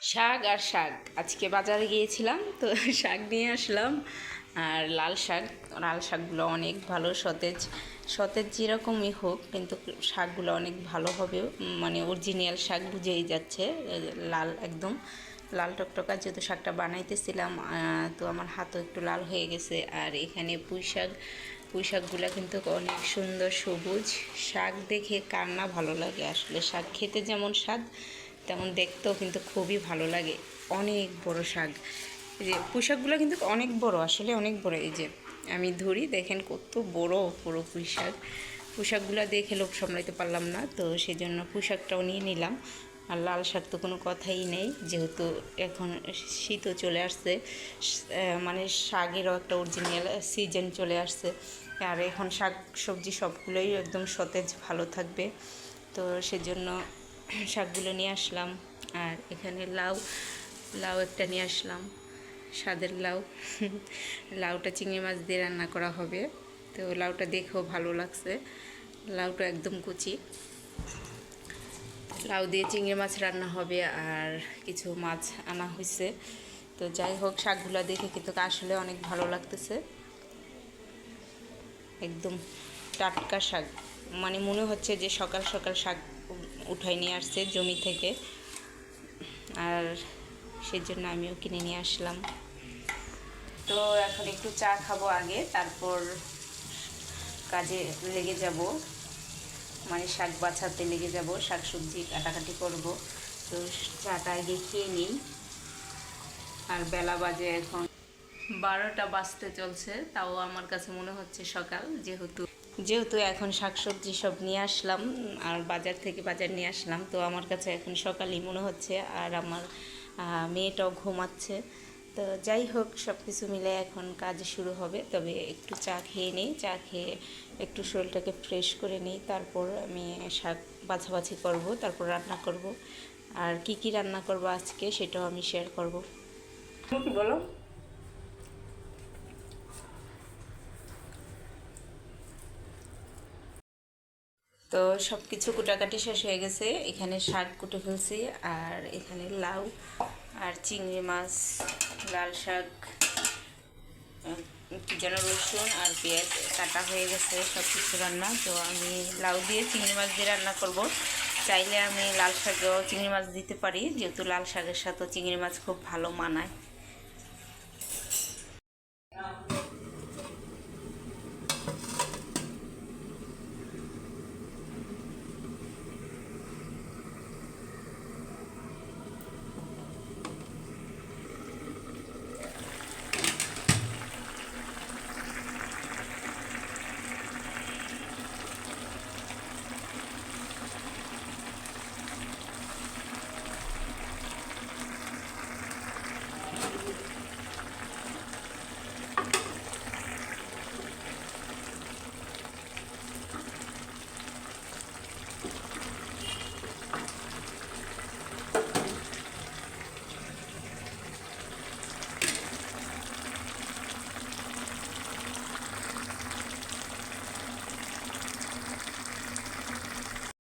শাক আর শাক। আজকে বাজারে গিয়েছিলাম, তো শাক নিয়ে আসলাম। আর লাল শাক, লাল শাকগুলো অনেক ভালো, সতেজ। সতেজ যেরকমই হোক, কিন্তু শাকগুলো অনেক ভালো হবে। মানে অরিজিনাল শাক বুঝেই যাচ্ছে লাল একদম। লাল টকটকা, যেহেতু শাকটা বানাইতেছিলাম তো আমার হাতও একটু লাল হয়ে গেছে। আর এখানে পুঁই শাক, পুঁই শাকগুলো কিন্তু অনেক সুন্দর সবুজ। শাক দেখে কার না ভালো লাগে আসলে। শাক খেতে যেমন স্বাদ তেমন দেখতেও কিন্তু খুবই ভালো লাগে। অনেক বড় শাক। যে পুঁইশাকগুলো কিন্তু অনেক বড়, আসলে অনেক বড়। এই যে আমি ধরি, দেখেন কত বড় বড় পুঁইশাক। পুঁইশাকগুলো দেখে লোভ সামলাইতে পারলাম না, তো সেই জন্য পুঁইশাকটাও নিয়ে নিলাম। আর লাল শাক তো কোনো কথাই নেই, যেহেতু এখন শীতও চলে আসছে। মানে শাকেরও একটা অরিজিনাল সিজন চলে আসছে। আর এখন শাক, সবজি সবগুলোই একদম সতেজ, ভালো থাকবে। তো সেজন্য শাকগুলো নিয়ে আসলাম। আর এখানে লাউ লাউ একটা নিয়ে আসলাম, স্বাদের লাউ। লাউটা চিংড়ি মাছ দিয়ে রান্না করা হবে। তো লাউটা দেখেও ভালো লাগছে। লাউটা একদম কুচি। লাউ দিয়ে চিংড়ি মাছ রান্না হবে আর কিছু মাছ আনা হয়েছে তো যাই হোক, শাকগুলো দেখে কিন্তু আসলে অনেক ভালো লাগতেছে। একদম টাটকা শাক। মানে মনে হচ্ছে যে সকাল সকাল শাক উঠাই নিয়ে আসছে জমি থেকে। আর সেই জন্য আমিও কিনে নিয়ে আসলাম। তো এখন একটু চা খাব আগে, তারপর কাজে লেগে যাব। মানে শাক বাছাতে লেগে যাব, শাক সবজি কাটাকাটি করব। তো চাটা আগে খেয়ে নিই। আর বেলা বাজে এখন বারোটা বাজতে চলছে, তাও আমার কাছে মনে হচ্ছে সকাল, যেহেতু যেহেতু এখন শাকসবজি সব নিয়ে আসলাম, আর বাজার থেকে বাজার নিয়ে আসলাম, তো আমার কাছে এখন সকালই মনে হচ্ছে, আর আমার মেয়েটাও ঘুমাচ্ছে। তো যাই হোক সব কিছু মিলে এখন কাজ শুরু হবে, তবে একটু চা খেয়ে নিই, চা খেয়ে একটু শরীরটাকে ফ্রেশ করে নিই, তারপর আমি শাক বাছাবাছি করব, তারপর রান্না করব। আর কি কি রান্না করব আজকে সেটাও আমি শেয়ার করব। বলো। তো সব কিছু কুটাকাটি শেষ হয়ে গেছে। এখানে শাক কুটে ফেলছি, আর এখানে লাউ আর চিংড়ি মাছ, লাল শাক যেন রসুন আর পেঁয়াজ কাটা হয়ে গেছে সব কিছু রান্না। তো আমি লাউ দিয়ে চিংড়ি মাছ দিয়ে রান্না করব। চাইলে আমি লাল শাকেও চিংড়ি মাছ দিতে পারি, যেহেতু লাল শাকের সাথেও চিংড়ি মাছ খুব ভালো মানায়।